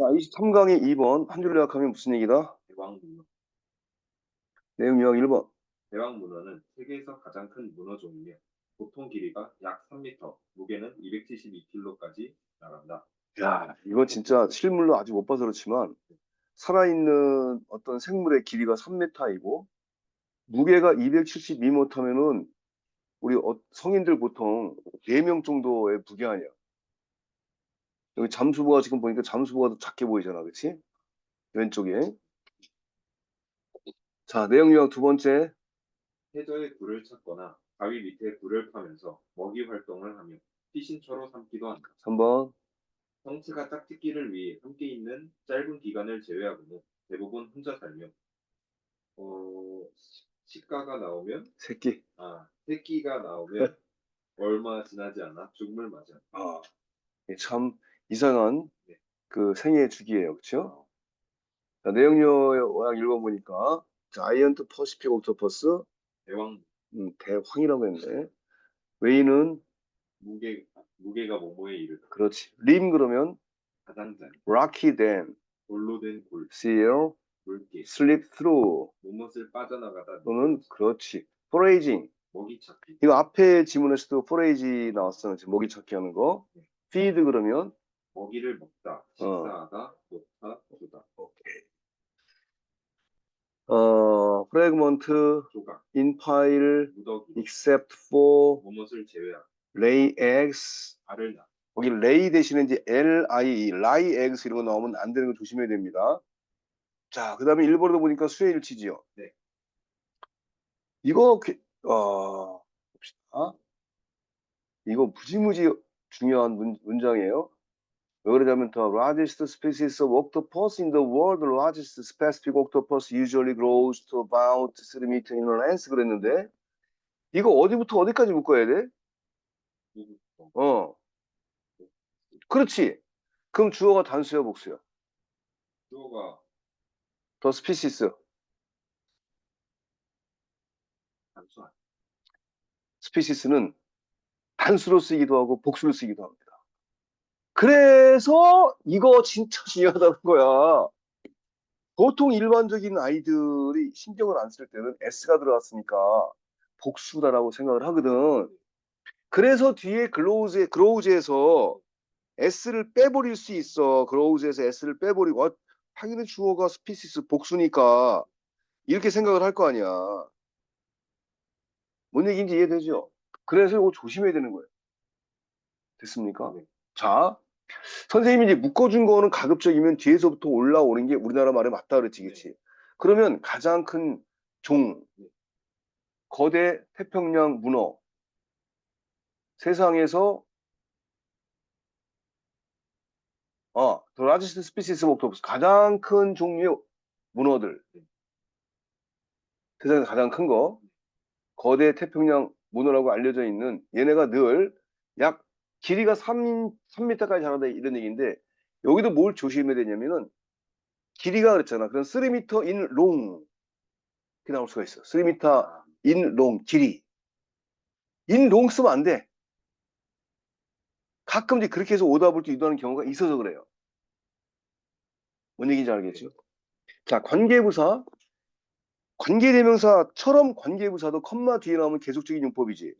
자, 23강의 2번 한 줄로 요약하면 무슨 얘기다? 대왕문어. 내용 요약 1번. 대왕문어는 세계에서 가장 큰 문어 종이며 보통 길이가 약 3m, 무게는 272kg까지 나간다. 야, 이건 진짜 실물로 아직 못 봐서 그렇지만 살아있는 어떤 생물의 길이가 3m이고 무게가 272m면은 우리 어- 성인들 보통 4명 정도의 무게 아니야. 여기 잠수부가 지금 보니까 잠수부가 더 작게 보이잖아. 그치? 왼쪽에. 자, 내용 요약 두 번째. 해저에 굴을 찾거나 바위 밑에 굴을 파면서 먹이 활동을 하며 피신처로 삼기도 한다. 3번. 성체가 짝짓기를 위해 함께 있는 짧은 기간을 제외하고는 대부분 혼자 살며 어, 시- 시가가 나오면 새끼. 아 새끼가 나오면 얼마 지나지 않아 죽음을 맞이한다. 아, 참 이상한 네. 그 생애 주기예요. 그쵸? 자, 내용 요약 1번 보니까 자이언트 퍼시픽 옥토퍼스 대왕 음, 대황이라고 했네. 웨이는 무게 무게가 모모에 이르다. 그렇지. 림 그러면 가장자리 rocky dam, 돌로 된 골, seal, 물개, slip through 못못을 빠져나가다 또는 그렇지. foraging. 먹이 찾기, 이거 앞에 지문에서도 forage 나왔어요. 지금 먹이 찾기 하는 거. feed 그러면 먹이를 먹다, 식사하다, 놓다, 주다, 어, fragment 조각, in pile 무더기, except for 못못을 제외하고 lay eggs 알을 낳. 거기 lay 대신에 이제 lie, lie eggs 이런 거 나오면 안 되는 거 조심해야 됩니다. 자, 그 다음에 일본어도 보니까 수혜일치지요. 네. 이거, 그- 어, 봅시다. 이거 무지무지 중요한 문, 문장이에요. 왜 그러냐면 the largest species of octopus in the world, the largest specific octopus usually grows to about 3 meter in length 그랬는데 이거 어디부터 어디까지 묶어야 돼? 어. 그렇지. 그럼 주어가 단수야, 복수야? 주어가 더 스피시스. 단수한. 스피시스는 단수로 쓰기도 하고 복수로 쓰기도 합니다. 그래서 이거 진짜 중요하다는 거야. 보통 일반적인 아이들이 신경을 안 쓸 때는 S가 들어갔으니까 복수다라고 생각을 하거든. 그래서 뒤에 글로우즈에, 그로우즈에서 S를 빼버릴 수 있어. 그로우즈에서 S를 빼버리고, 아, 당연히 주어가 스피시스 복수니까 이렇게 생각을 할 거 아니야. 뭔 얘기인지 이해되죠? 그래서 이거 조심해야 되는 거예요. 됐습니까? 네. 자, 선생님이 이제 묶어준 거는 가급적이면 뒤에서부터 올라오는 게 우리나라 말에 맞다 그랬지, 그치? 그러면 가장 큰 종, 네. 거대 태평양 문어, 세상에서 어, the largest species of octopus, 가장 큰 종류의 문어들. 네. 세상에서 가장 큰 거. 거대 태평양 문어라고 알려져 있는 얘네가 늘 약 길이가 3, 3m까지 자란다 이런 얘기인데 여기도 뭘 조심해야 되냐면은 길이가 그랬잖아. 그럼 3m in long 이렇게 나올 수가 있어. 3m 아, in long 길이. in long 쓰면 안 돼. 가끔 이제 그렇게 해서 오답을 또 유도하는 경우가 있어서 그래요. 뭔 얘기인지 알겠죠? 자, 관계부사. 관계대명사처럼 관계부사도 컴마 뒤에 나오면 계속적인 용법이지.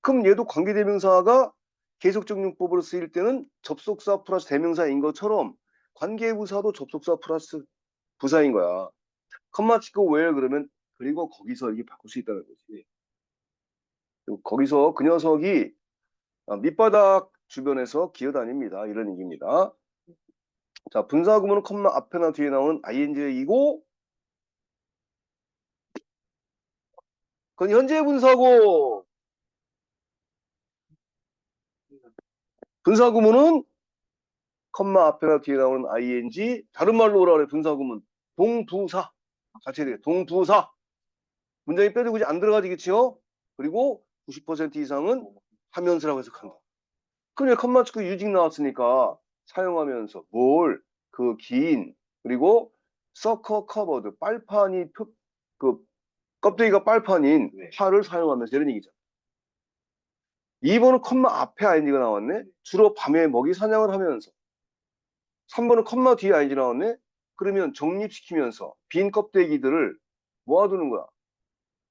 그럼 얘도 관계대명사가 계속적 용법으로 쓰일 때는 접속사 플러스 대명사인 것처럼 관계부사도 접속사 플러스 부사인 거야. 컴마 찍고 where 그러면 그리고 거기서 이렇게 바꿀 수 있다는 거지. 거기서 그 녀석이 아, 밑바닥 주변에서 기어다닙니다. 이런 얘기입니다. 자, 분사구문은 컴마 앞에나 뒤에 나오는 ing이고 그건 현재 분사고 분사구문은 컴마 앞에나 뒤에 나오는 ing 다른 말로 오라 그래 분사구문. 동부사. 같이 해야 돼 동부사. 문장이 뼈도 굳이 안 들어가지겠지요? 그리고 90% 이상은 하면서라고 해석한다 그럼 여기 컴마 찍고 유직 나왔으니까 사용하면서 뭘 그 긴 그리고 서커 커버드 빨판이 표- 그 껍데기가 빨판인 네. 팔을 사용하면서 이런 얘기죠. 2번은 컴마 앞에 ing가 나왔네. 주로 밤에 먹이 사냥을 하면서 3번은 컴마 뒤에 ing 나왔네? 그러면 정립시키면서 빈 껍데기들을 모아두는 거야.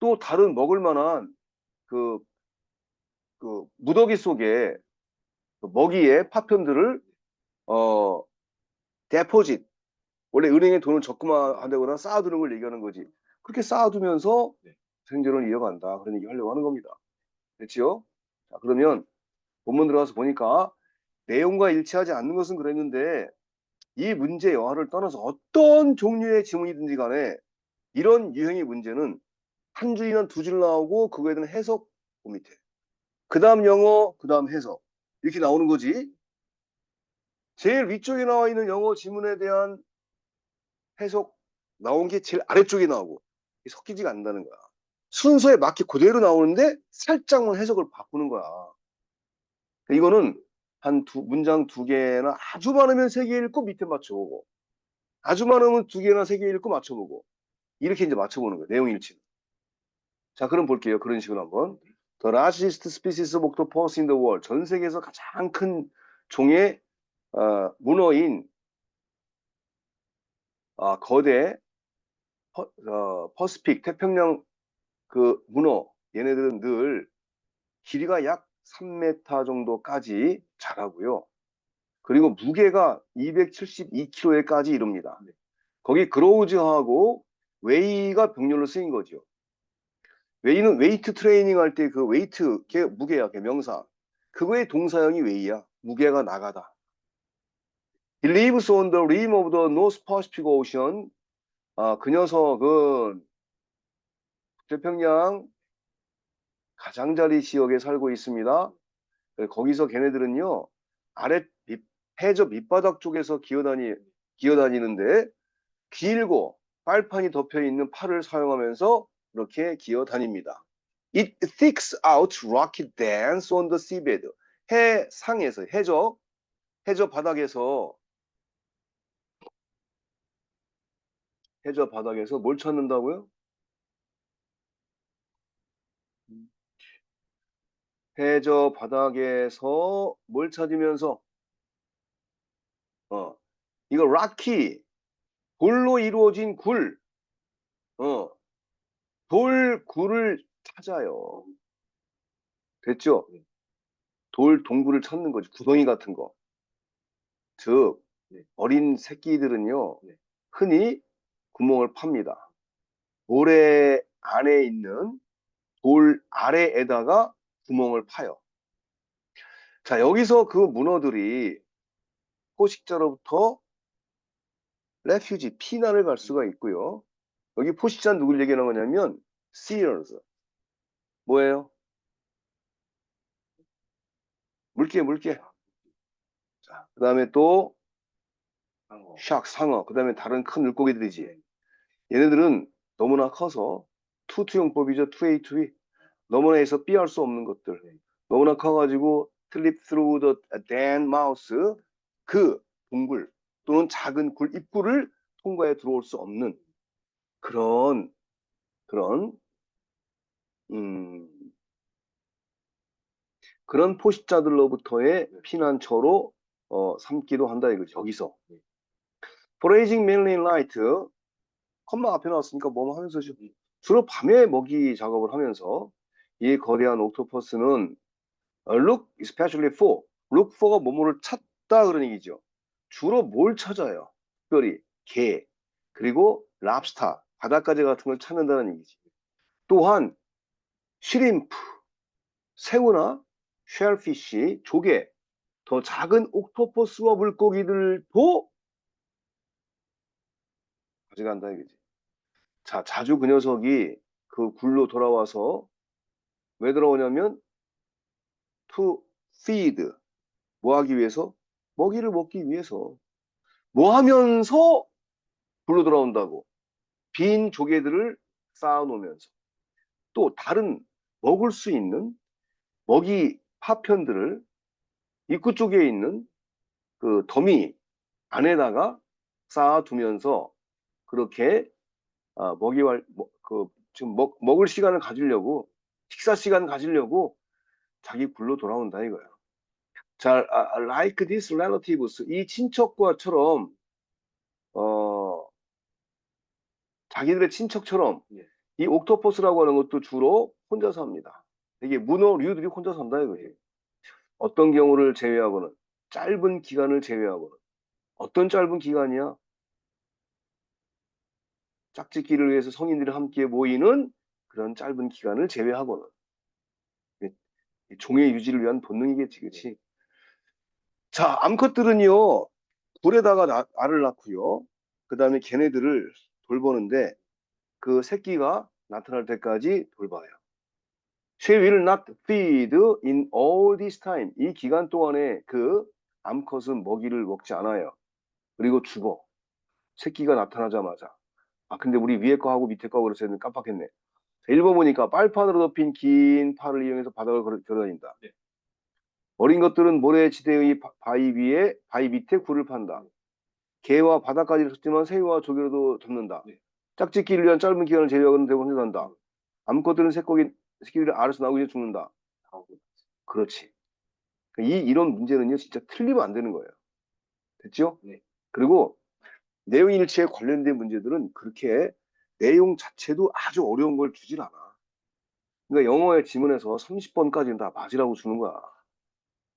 또 다른 먹을 만한 그, 그 무더기 속에 그 먹이의 파편들을 어 데포짓 원래 은행에 돈을 적금한다거나 쌓아두는 걸 얘기하는 거지. 그렇게 쌓아두면서 네. 생존을 이어간다. 그런 얘기 하려고 하는 겁니다. 됐지요? 자, 그러면 본문 들어가서 보니까 내용과 일치하지 않는 것은 그랬는데 이 문제 여하를 떠나서 어떤 종류의 지문이든지 간에 이런 유형의 문제는 한 줄이나 두 줄 나오고 그거에 대한 해석 그 밑에. 그 다음 영어 그 다음 해석. 이렇게 나오는 거지. 제일 위쪽에 나와 있는 영어 지문에 대한 해석 나온 게 제일 아래쪽에 나오고 섞이지가 않는다는 거야 순서에 맞게 그대로 나오는데 살짝만 해석을 바꾸는 거야 이거는 한 두, 문장 두 개나 아주 많으면 세 개 읽고 밑에 맞춰보고 아주 많으면 두 개나 세 개 읽고 맞춰보고 이렇게 이제 맞춰보는 거예요. 내용 일치. 자, 그럼 볼게요. 그런 식으로 한번. The largest species of octopus in the world. 전 세계에서 가장 큰 종의 어, 문어인 아, 거대 퍼, 어, 퍼시픽 태평양 그 문어 얘네들은 늘 길이가 약 3m 정도까지 자라고요. 그리고 무게가 272kg에까지 이릅니다. 거기 그로우즈하고 웨이가 병렬로 쓰인 거죠. 웨이는 웨이트 트레이닝 할 때 그 웨이트 걔 무게야, 걔 명사. 그거의 동사형이 웨이야. 무게가 나가다. He lives on the rim of the North Pacific Ocean. 아, 그 녀석은 태평양 가장자리 지역에 살고 있습니다. 그 거기서 걔네들은요 아래 밑, 해저 밑바닥 쪽에서 기어다니 기어다니는데 길고 빨판이 덮여 있는 팔을 사용하면서 이렇게 기어다닙니다. It seeks out rocky dance on the seabed. 해 상에서 해저 해저 바닥에서 해저 바닥에서 뭘 찾는다고요? 해저 바닥에서 뭘 찾으면서 어 이거 락키 돌로 이루어진 굴 어, 돌 굴을 찾아요. 됐죠? 돌 동굴을 찾는 거지 구덩이 같은 거. 즉 네. 어린 새끼들은요 네. 흔히 구멍을 팝니다. 모래 안에 있는 돌 아래에다가 구멍을 파요. 자, 여기서 그 문어들이 포식자로부터 레퓨지, 피난을 갈 수가 있고요. 여기 포식자는 누굴 얘기하는 거냐면 seals. 뭐예요? 물개, 물개. 자, 그 다음에 또. 샥, 상어. 그 다음에 다른 큰 물고기들이지. 얘네들은 너무나 커서 투투용법이죠. 투에이투이. 너무나 해서 삐할 수 없는 것들. 네. 너무나 커가지고 slip through the damn mouse 그 동굴 또는 작은 굴 입구를 통과해 들어올 수 없는 그런 그런 음 그런 포식자들로부터의 피난처로 어, 삼기도 한다 이거죠 여기서 네. foraging mainly in night 컴마 앞에 나왔으니까 뭐뭐 하면서죠 주로 밤에 먹이 작업을 하면서 이 거대한 옥토퍼스는 어, look especially for look for가 뭐뭐를 찾다 그런 얘기죠. 주로 뭘 찾아요? 특별히 게 그리고 랍스타 바닷가재 같은 걸 찾는다는 얘기지. 또한 쉬림프 새우나 쉘피쉬 조개 더 작은 옥토퍼스와 물고기들도 가져간다 이거지. 자 자주 그 녀석이 그 굴로 돌아와서 왜 돌아오냐면 to feed. 뭐 하기 위해서? 먹이를 먹기 위해서. 뭐 하면서 굴로 돌아온다고? 빈 조개들을 쌓아 놓으면서. 또 다른 먹을 수 있는 먹이 파편들을 입구 쪽에 있는 그 더미 안에다가 쌓아 두면서 그렇게 아, 먹이 활, 뭐, 그 지금 먹, 먹을 시간을 가지려고 식사 시간을 가지려고 자기 굴로 돌아온다 이거야. 자, 아, like this relatives 이 친척과처럼 어 자기들의 친척처럼 예. 이 옥토퍼스라고 하는 것도 주로 혼자 삽니다. 이게 문어류들이 혼자 산다 이거지. 어떤 경우를 제외하고는 짧은 기간을 제외하고는 어떤 짧은 기간이야? 짝짓기를 위해서 성인들이 함께 모이는 그런 짧은 기간을 제외하고는 종의 유지를 위한 본능이겠지, 그렇지? 자, 암컷들은요 굴에다가 나- 알을 낳고요. 그 다음에 걔네들을 돌보는데 그 새끼가 나타날 때까지 돌봐요. She will not feed in all this time. 이 기간 동안에 그 암컷은 먹이를 먹지 않아요. 그리고 죽어. 새끼가 나타나자마자. 아, 근데 우리 위에 거 하고 밑에 거 그래서 깜빡했네. 자, 1번 보니까 빨판으로 덮인 긴 팔을 이용해서 바닥을 걸어 걸어다닌다. 네. 어린 것들은 모래지대의 바- 바위 위에, 바위 밑에 굴을 판다. 개와 바닥까지 섰지만 새우와 조개로도 잡는다. 네. 짝짓기를 위한 짧은 기간을 제외하고는 대부분 혼자 산다. 암컷들은 새끼, 새끼들이 알아서 나오고 이제 죽는다. 하고 그렇지. 이, 이런 문제는요, 진짜 틀리면 안 되는 거예요. 됐죠? 네. 그리고 내용 일치에 관련된 문제들은 그렇게 내용 자체도 아주 어려운 걸 주질 않아. 그러니까 영어의 지문에서 30번까지는 다 맞으라고 주는 거야.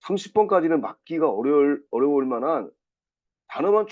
30번까지는 맞기가 어려울, 어려울 만한 단어만